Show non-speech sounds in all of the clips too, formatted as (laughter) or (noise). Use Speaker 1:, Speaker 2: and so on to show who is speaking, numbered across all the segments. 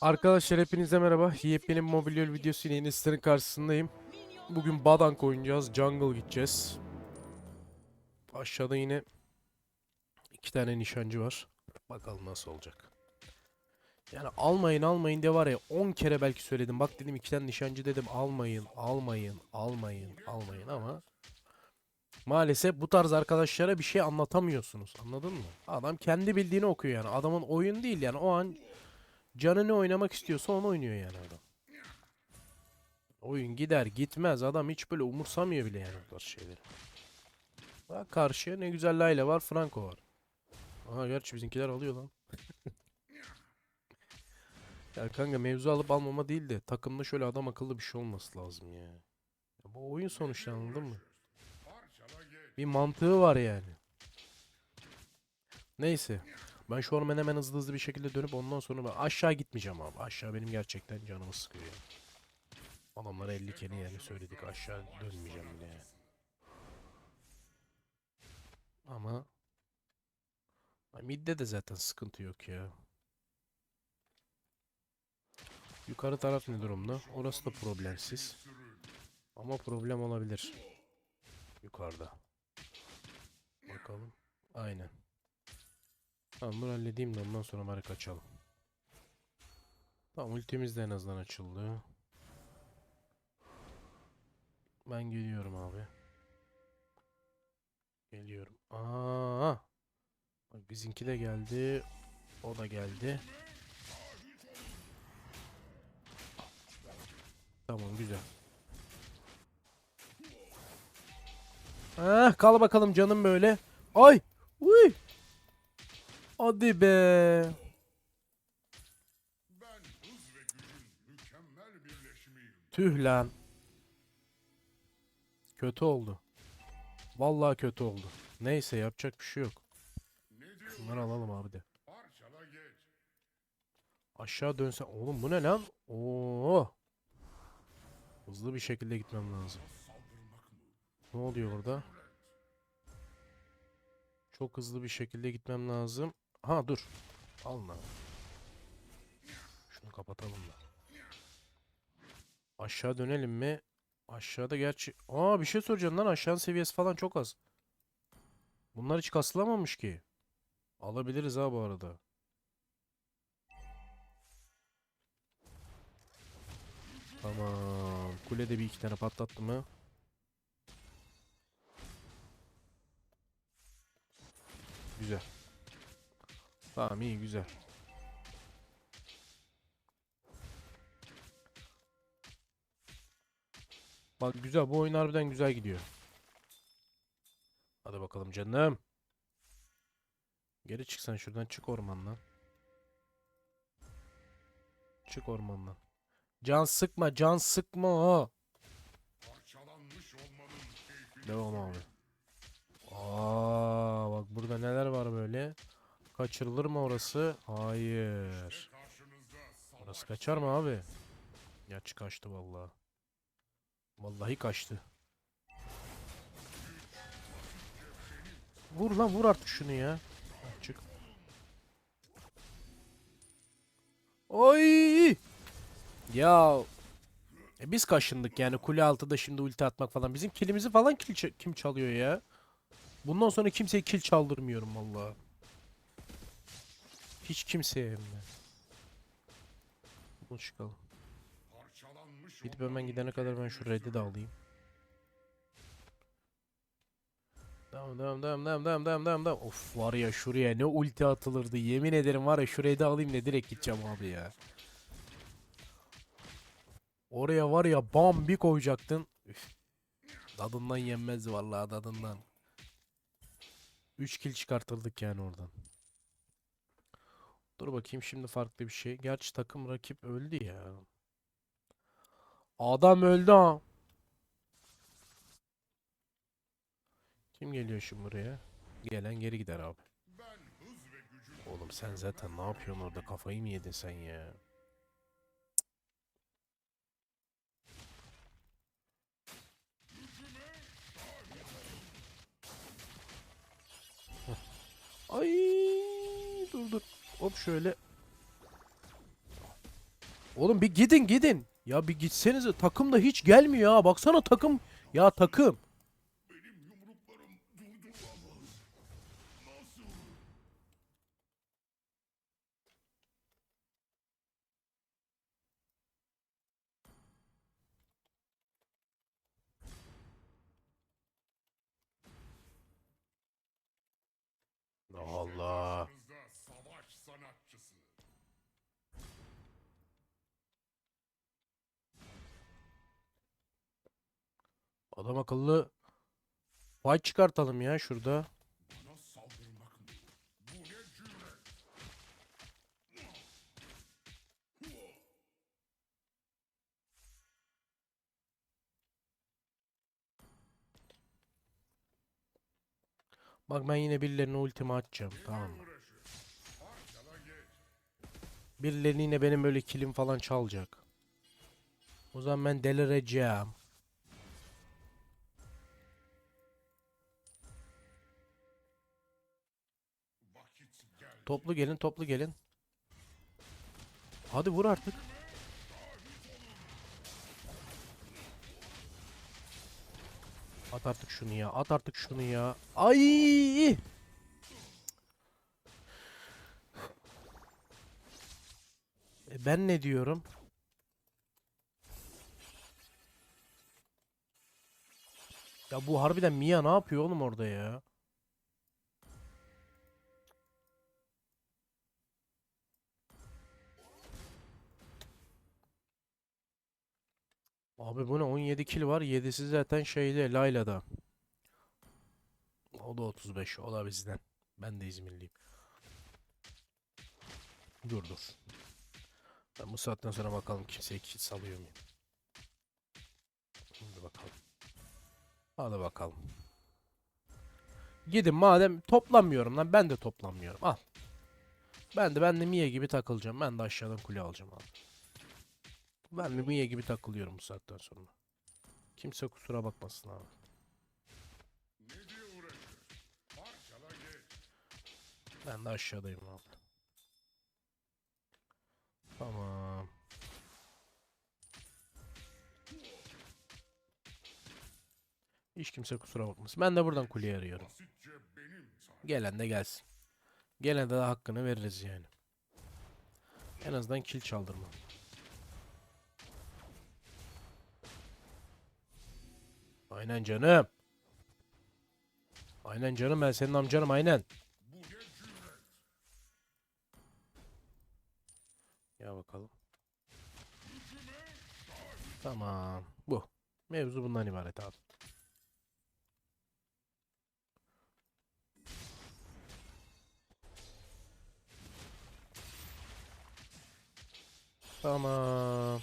Speaker 1: Arkadaşlar hepinize merhaba. Yepyeni bir mobilya videosu ile sizlerin karşısındayım. Bugün Badank oynayacağız. Jungle gideceğiz. Aşağıda yine iki tane nişancı var. Bakalım nasıl olacak. Yani almayın almayın de var ya 10 kere belki söyledim. Bak dedim iki tane nişancı dedim almayın almayın almayın almayın ama maalesef bu tarz arkadaşlara bir şey anlatamıyorsunuz. Anladın mı? Adam kendi bildiğini okuyor yani. Adamın oyun değil yani o an Canı ne oynamak istiyorsa onu oynuyor yani adam. Oyun gider gitmez adam hiç böyle umursamıyor bile yani bu tarz şeyleri. Bak karşıya ne güzel Layla var Franco var. Aha gerçi bizimkiler alıyor lan. (laughs) ya kanka mevzu alıp almama değil de takımda şöyle adam akıllı bir şey olması lazım ya. ya bu oyun sonuçta anladın mı? Bir mantığı var yani. Neyse. Ben şu an hemen hızlı hızlı bir şekilde dönüp ondan sonra ben aşağı gitmeyeceğim abi. Aşağı benim gerçekten canımı sıkıyor. yani. Adamlara 50 kere yani söyledik aşağı dönmeyeceğim bile yani. Ama midde de zaten sıkıntı yok ya. Yukarı taraf ne durumda? Orası da problemsiz. Ama problem olabilir. Yukarıda. Bakalım. Aynen. Tamam bunu halledeyim de ondan sonra bari kaçalım. Tamam ultimiz de en azından açıldı. Ben geliyorum abi. Geliyorum. Aa! Bak bizimki de geldi. O da geldi. Tamam güzel. Ah, kal bakalım canım böyle. Ay! Uy! Hadi be. Tüh lan. Kötü oldu. Vallahi kötü oldu. Neyse yapacak bir şey yok. Bunları alalım abi de. Aşağı dönse. Oğlum bu ne lan? Oo. Hızlı bir şekilde gitmem lazım. Ne oluyor orada? Çok hızlı bir şekilde gitmem lazım. Ha dur. Al lan. Şunu kapatalım da. Aşağı dönelim mi? Aşağıda gerçi... Aa bir şey soracağım lan aşağı seviyesi falan çok az. Bunlar hiç kasılamamış ki. Alabiliriz ha bu arada. Tamam. Kulede bir iki tane patlattı mı? Güzel. Tamam iyi güzel. Bak güzel bu oyun harbiden güzel gidiyor. Hadi bakalım canım. Geri çıksan şuradan çık ormandan. Çık ormandan. Can sıkma can sıkma. Devam abi. Aa bak burada neler var böyle. Kaçırılır mı orası? Hayır. Orası kaçar mı abi? Gerçi kaçtı vallahi. Vallahi kaçtı. Vur lan vur artık şunu ya. Çık. Oy! Ya e biz kaşındık yani kule altıda şimdi ulti atmak falan. Bizim kilimizi falan kil kim çalıyor ya? Bundan sonra kimseye kill çaldırmıyorum vallahi. Hiç kimseye de. Bunu çıkalım. Gidip hemen gidene kadar ben şu red'i de alayım. Devam devam devam devam devam devam devam devam. Of var ya şuraya ne ulti atılırdı. Yemin ederim var ya şu red'i alayım ne direkt gideceğim abi ya. Oraya var ya bam bir koyacaktın. Üf. Dadından yenmezdi vallahi dadından. 3 kill çıkartırdık yani oradan. Dur bakayım şimdi farklı bir şey. Gerçi takım rakip öldü ya. Adam öldü ha. Kim geliyor şimdi buraya? Gelen geri gider abi. Oğlum sen zaten ne yapıyorsun orada? Kafayı mı yedin sen ya? Ay dur dur. Hop şöyle. Oğlum bir gidin gidin. Ya bir gitsenize takım da hiç gelmiyor ha. Baksana takım. Ya takım.
Speaker 2: Benim yumruklarım durdurulamaz. Nasıl?
Speaker 1: Allah.
Speaker 2: Karşınızda savaş sanatçısı.
Speaker 1: Adam akıllı fight çıkartalım ya şurada. Bak ben yine birilerine ultimi atacağım tamam mı?
Speaker 2: Uğraşı. Parçala geç.
Speaker 1: Birileri yine benim böyle kilim falan çalacak. O zaman ben delireceğim. Toplu gelin toplu gelin. Hadi vur artık. At artık şunu ya. At artık şunu ya. Ay! Ben ne diyorum? Ya bu harbiden Mia ne yapıyor oğlum orada ya? Abi bu ne 17 kill var 7'si zaten şeyde Layla'da. O da 35 o da bizden. Ben de İzmirliyim. Dur dur. Bu saatten sonra bakalım kimseye kill salıyor muyum? Hadi bakalım. Hadi bakalım. Gidin madem toplanmıyorum lan ben de toplanmıyorum. Al. Ben de ben de Mia gibi takılacağım. Ben de aşağıdan kule alacağım abi. Ben de Mia gibi takılıyorum bu saatten sonra. Kimse kusura bakmasın abi. Ben de aşağıdayım abi. Tamam. Hiç kimse kusura bakmasın. Ben de buradan kuleyi arıyorum. Gelen de gelsin. Gelen de hakkını veririz yani. En azından kill çaldırma. Aynen canım. Aynen canım ben senin amcanım aynen.
Speaker 2: Bu ne cüret?
Speaker 1: Ya bakalım. Tamam. Bu. Mevzu bundan ibaret abi. Tamam.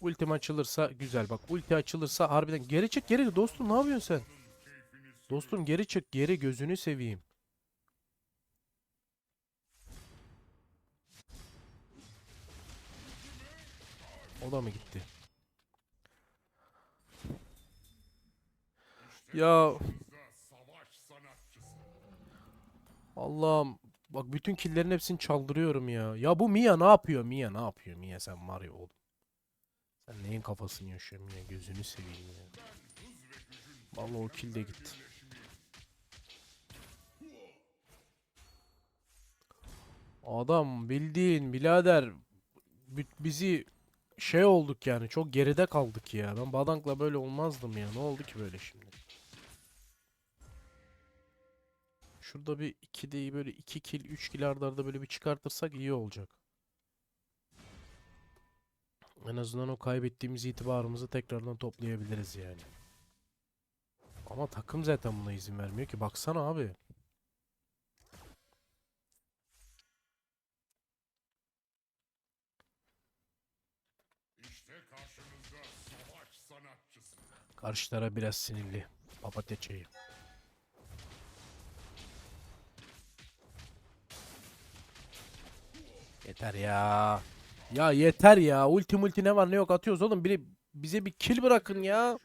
Speaker 1: Ultim açılırsa güzel bak. Ulti açılırsa harbiden geri çık geri dostum ne yapıyorsun sen? Dostum geri çık geri gözünü seveyim. O da mı gitti? Ya. Allah'ım bak bütün killerin hepsini çaldırıyorum ya. Ya bu Mia ne yapıyor? Mia ne yapıyor? Mia sen var ya oğlum. Sen neyin kafasını yaşıyorsun Mia? Gözünü seveyim ya. Vallahi o kill de gitti. Adam bildiğin birader bi- bizi şey olduk yani çok geride kaldık ya. Ben Badank'la böyle olmazdım ya. Ne oldu ki böyle şimdi? Şurada bir 2'deyi böyle 2 kill 3 kill arda arda böyle bir çıkartırsak iyi olacak. En azından o kaybettiğimiz itibarımızı tekrardan toplayabiliriz yani. Ama takım zaten buna izin vermiyor ki. Baksana abi. Karşılara biraz sinirli. Papatya. Yeter ya. Ya yeter ya. Ulti multi ne var ne yok atıyoruz oğlum. Biri bize bir kill bırakın ya.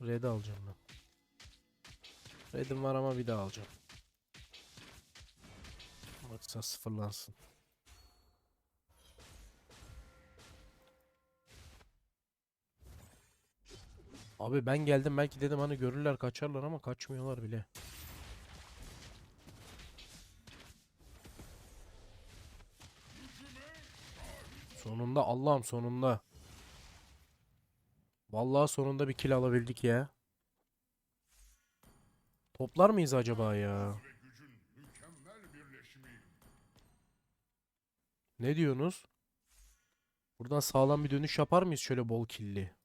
Speaker 1: Red alacağım ben. Red'im var ama bir daha alacağım. Yoksa sıfırlansın. Abi ben geldim belki dedim hani görürler kaçarlar ama kaçmıyorlar bile. Sonunda Allah'ım sonunda. Vallahi sonunda bir kill alabildik ya. Toplar mıyız acaba ya? Ne diyorsunuz? Buradan sağlam bir dönüş yapar mıyız şöyle bol killi?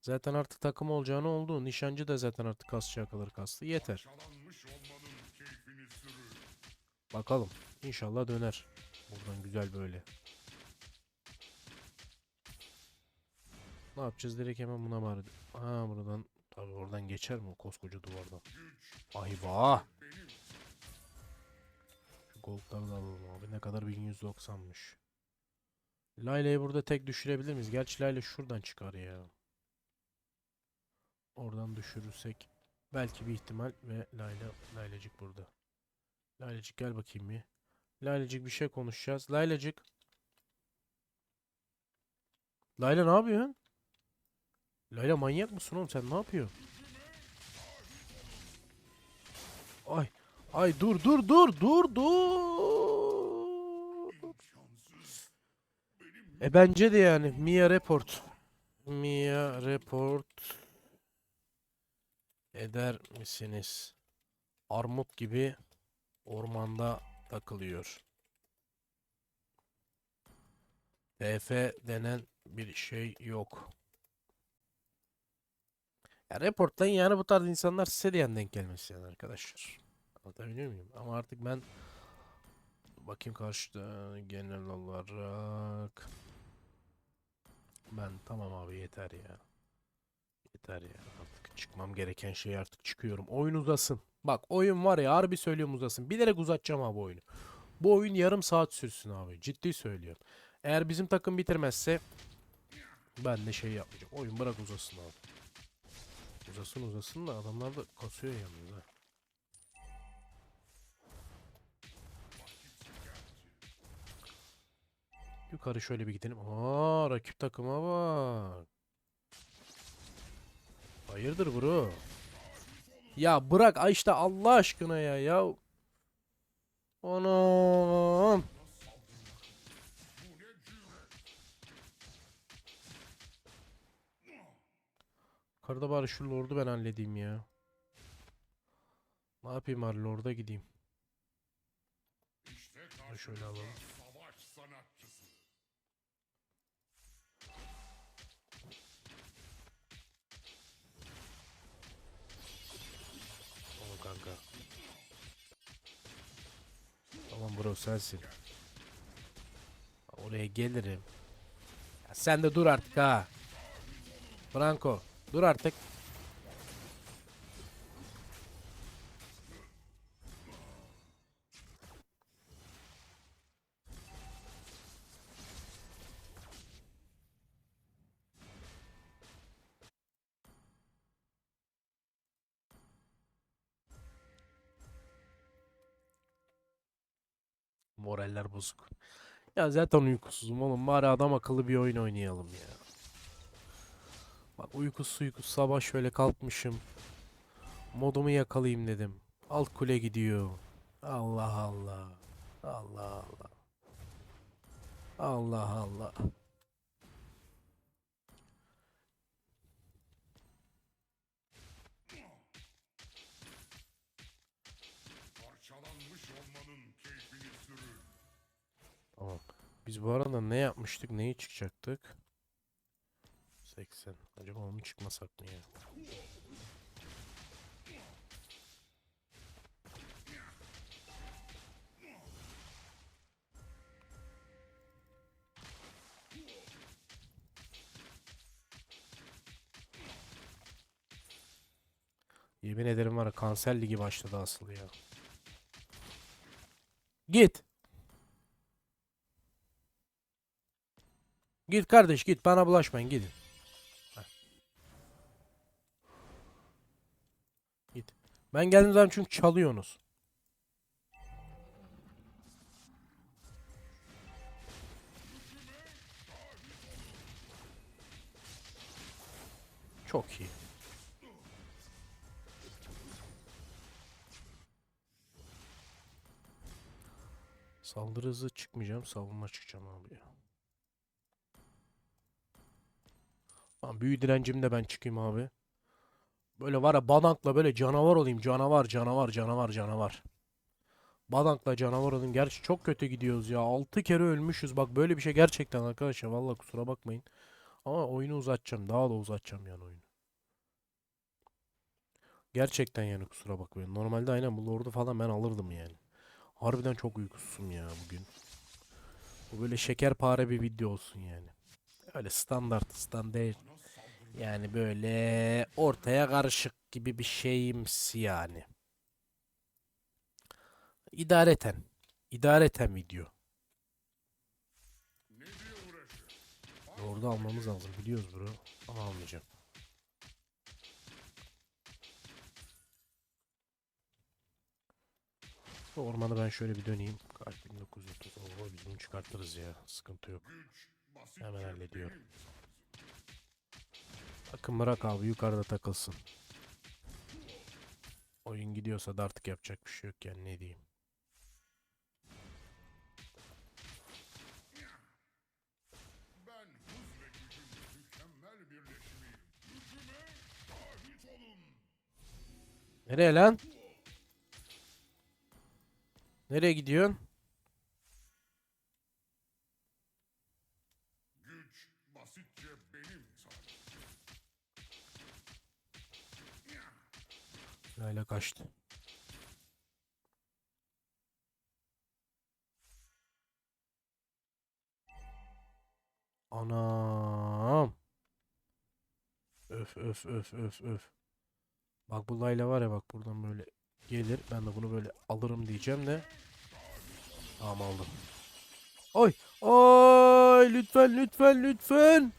Speaker 1: Zaten artık takım olacağını oldu. Nişancı da zaten artık kasacağı kadar kastı. Yeter. Bakalım. İnşallah döner. Buradan güzel böyle. Ne yapacağız direkt hemen buna var. Ha buradan tabii oradan geçer mi o koskoca duvardan? Ay vah. Şu goldları da alalım abi. Ne kadar 1190'mış. Layla'yı burada tek düşürebilir miyiz? Gerçi Layla şuradan çıkar ya. Oradan düşürürsek belki bir ihtimal ve Layla Laylacık burada. Laylacık gel bakayım bir. Laylacık bir şey konuşacağız. Laylacık. Layla ne yapıyorsun? Layla manyak mısın oğlum sen ne yapıyorsun? Ay ay dur dur dur dur dur. E bence de yani Mia report. Mia report eder misiniz? Armut gibi ormanda takılıyor. TF denen bir şey yok. Ya reportlayın yani bu tarz insanlar size de denk gelmesin yani arkadaşlar. Anlatabiliyor muyum? Ama artık ben bakayım karşıda genel olarak ben tamam abi yeter ya. Yeter ya artık çıkmam gereken şey artık çıkıyorum. Oyun uzasın. Bak oyun var ya harbi söylüyorum uzasın. Bilerek uzatacağım abi oyunu. Bu oyun yarım saat sürsün abi. Ciddi söylüyorum. Eğer bizim takım bitirmezse ben de şey yapmayacağım. Oyun bırak uzasın abi. Uzasın uzasın da adamlar da kasıyor yalnız. Yukarı şöyle bir gidelim. Aa rakip takıma bak. Hayırdır bro? Ya bırak ay işte Allah aşkına ya ya. Anam. Yukarıda bari şu lordu ben halledeyim ya. Ne yapayım bari lorda gideyim.
Speaker 2: İşte
Speaker 1: şöyle alalım. Bro sensin. Oraya gelirim. Ya sen de dur artık ha. Franco dur artık. Moraller bozuk. Ya zaten uykusuzum oğlum. Bari adam akıllı bir oyun oynayalım ya. Bak uykusuz uykusuz sabah şöyle kalkmışım. Modumu yakalayayım dedim. Alt kule gidiyor. Allah Allah. Allah Allah. Allah Allah. Biz bu arada ne yapmıştık? Neyi çıkacaktık? 80. Acaba onu çıkmasak mı ya? Yemin ederim var ya kanser ligi başladı asıl ya. Git. Git kardeş git bana bulaşmayın gidin. Git. Ben geldiğim zaman çünkü çalıyorsunuz. Çok iyi. Saldırı hızı çıkmayacağım. Savunma çıkacağım abi ya. Tamam büyü direncimde ben çıkayım abi. Böyle var ya Badank'la böyle canavar olayım. Canavar, canavar, canavar, canavar. Badank'la canavar olayım. Gerçi çok kötü gidiyoruz ya. 6 kere ölmüşüz. Bak böyle bir şey gerçekten arkadaşlar. Vallahi kusura bakmayın. Ama oyunu uzatacağım. Daha da uzatacağım yani oyunu. Gerçekten yani kusura bakmayın. Normalde aynen bu Lord'u falan ben alırdım yani. Harbiden çok uykusuzum ya bugün. Bu böyle şekerpare bir video olsun yani. Öyle standart standart. Yani böyle ortaya karışık gibi bir şeyimsi yani. İdareten. İdareten video. Lord'u almamız lazım. Biliyoruz bro. Ama almayacağım. Ormanı ben şöyle bir döneyim. Kaç 1930. Oo biz bunu çıkartırız ya. Sıkıntı yok.
Speaker 2: Güç
Speaker 1: Hemen hallediyorum. Bakın bırak abi yukarıda takılsın. Oyun gidiyorsa da artık yapacak bir şey yok yani ne diyeyim. Nereye lan? Nereye gidiyorsun?
Speaker 2: Güç basitçe benim zaten.
Speaker 1: Layla kaçtı. Anam. Öf öf öf öf öf. Bak bu Layla var ya bak buradan böyle gelir. Ben de bunu böyle alırım diyeceğim de. Tamam aldım. Oy. Oy lütfen lütfen lütfen.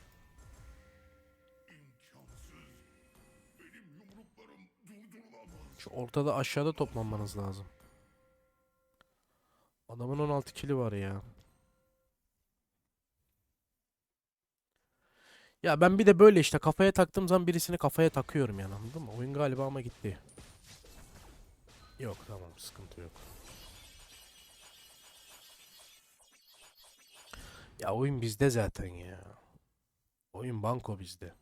Speaker 1: Şu ortada aşağıda toplanmanız lazım. Adamın 16 kili var ya. Ya ben bir de böyle işte kafaya taktığım zaman birisini kafaya takıyorum yani anladın mı? Oyun galiba ama gitti. Yok tamam sıkıntı yok. Ya oyun bizde zaten ya. Oyun banko bizde.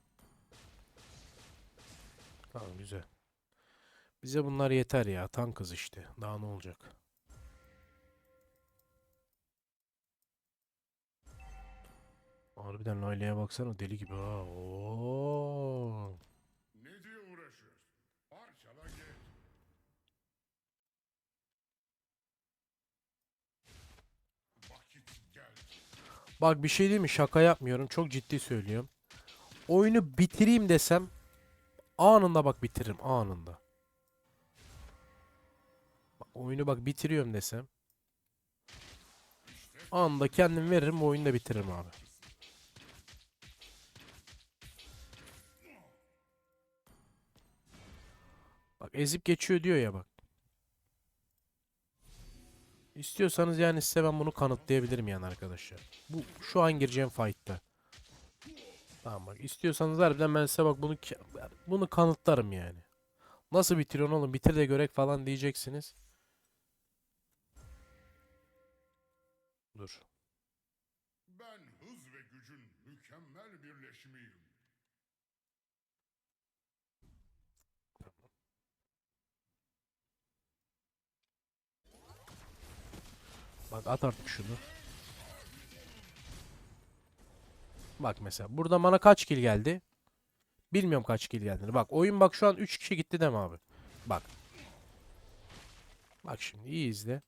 Speaker 1: Tamam güzel. Bize bunlar yeter ya. Tankız işte. Daha ne olacak? Harbiden Layla'ya baksana deli gibi ha. Oo.
Speaker 2: Ne diye uğraşır? Parçala geldi.
Speaker 1: Bak bir şey değil mi? Şaka yapmıyorum. Çok ciddi söylüyorum. Oyunu bitireyim desem anında bak bitiririm anında. Oyunu bak bitiriyorum desem anında kendim veririm oyunu da bitiririm abi. Bak ezip geçiyor diyor ya bak. İstiyorsanız yani size ben bunu kanıtlayabilirim yani arkadaşlar. Bu şu an gireceğim fight'ta. Tamam bak istiyorsanız harbiden ben size bak bunu bunu kanıtlarım yani. Nasıl bitiriyorsun oğlum bitir de görek falan diyeceksiniz. Dur.
Speaker 2: Ben hız ve gücün mükemmel birleşimiyim.
Speaker 1: Bak at artık şunu. Bak mesela burada bana kaç kill geldi? Bilmiyorum kaç kill geldi. Bak oyun bak şu an 3 kişi gitti deme abi. Bak. Bak şimdi iyi izle.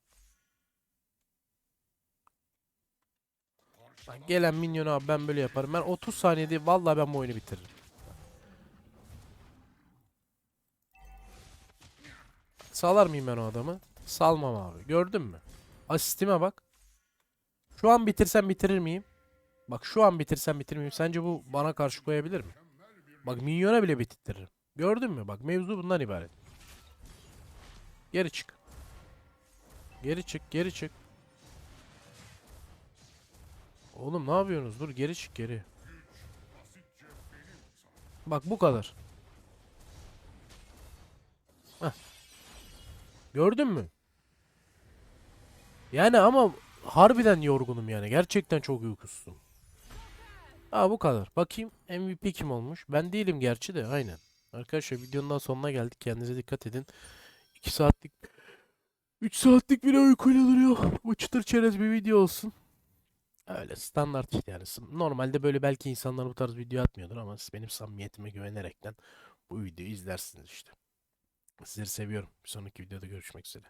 Speaker 1: Bak gelen minyon abi ben böyle yaparım. Ben 30 saniyede vallahi ben bu oyunu bitiririm. Salar mıyım ben o adamı? Salmam abi. Gördün mü? Asistime bak. Şu an bitirsem bitirir miyim? Bak şu an bitirsem bitirir miyim? Sence bu bana karşı koyabilir mi? Bak minyona bile bitirtirim. Gördün mü? Bak mevzu bundan ibaret. Geri çık. Geri çık, geri çık. Oğlum ne yapıyorsunuz? Dur geri çık geri. Bak bu kadar. Heh. Gördün mü? Yani ama harbiden yorgunum yani. Gerçekten çok uykusuzum. Aa bu kadar. Bakayım MVP kim olmuş? Ben değilim gerçi de aynen. Arkadaşlar videonun daha sonuna geldik. Kendinize dikkat edin. 2 saatlik 3 saatlik bile uykuyla duruyor. Bu çıtır çerez bir video olsun. Öyle standart işte yani. Normalde böyle belki insanlar bu tarz video atmıyordur ama siz benim samimiyetime güvenerekten bu videoyu izlersiniz işte. Sizleri seviyorum. Bir sonraki videoda görüşmek üzere.